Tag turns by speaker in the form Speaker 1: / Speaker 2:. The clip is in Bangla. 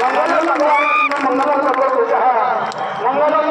Speaker 1: मंगल मंगल मंगल मंगल